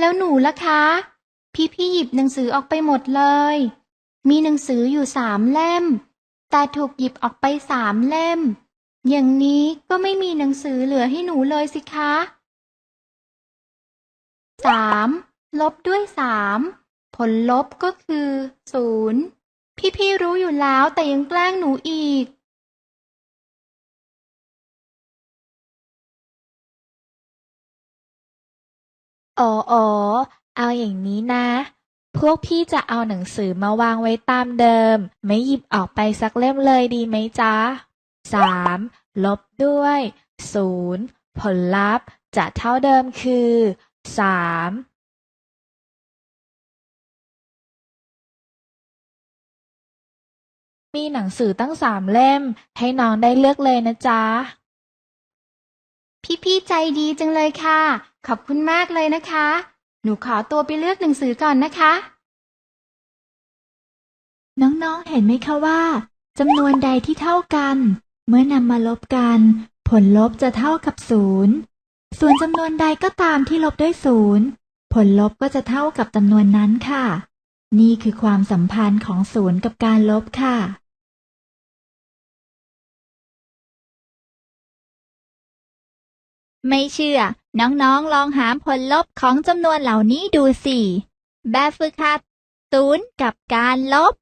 แล้วหนูล่ะคะ พี่พี่หยิบหนังสือออกไปหมดเลย มีหนังสืออยู่สามเล่ม แต่ถูกหยิบออกไปสามเล่ม อย่างนี้ก็ไม่มีหนังสือเหลือให้หนูเลยสิคะสามลบด้วยสามผลลบก็คือศูนย์พี่พี่รู้อยู่แล้วแต่ยังแกล้งหนูอีก อ๋ออ๋อเอาอย่างนี้นะ พวกพี่จะเอาหนังสือมาวางไว้ตามเดิม ไม่หยิบออกไปสักเล่มเลยดีไหมจ๊ะสามลบด้วยศูนย์ผลลัพธ์จะเท่าเดิมคือสามมีหนังสือตั้งสามเล่ม ให้น้องได้เลือกเลยนะจ๊ะ พี่พี่ใจดีจังเลยค่ะ ขอบคุณมากเลยนะคะ หนูขอตัวไปเลือกหนังสือก่อนนะคะ น้องๆ เห็นไหมคะว่าจำนวนใดที่เท่ากัน เมื่อนำมาลบกัน ผลลบจะเท่ากับศูนย์ส่วนจำนวนใดก็ตามที่ลบด้วยศูนย์ผลลบก็จะเท่ากับจำนวนนั้นค่ะ นี่คือความสัมพันธ์ของศูนย์กับการลบค่ะ ไม่เชื่อ น้องๆลองหาผลลบของจำนวนเหล่านี้ดูสิ แบบฝึกหัดศูนย์กับการลบ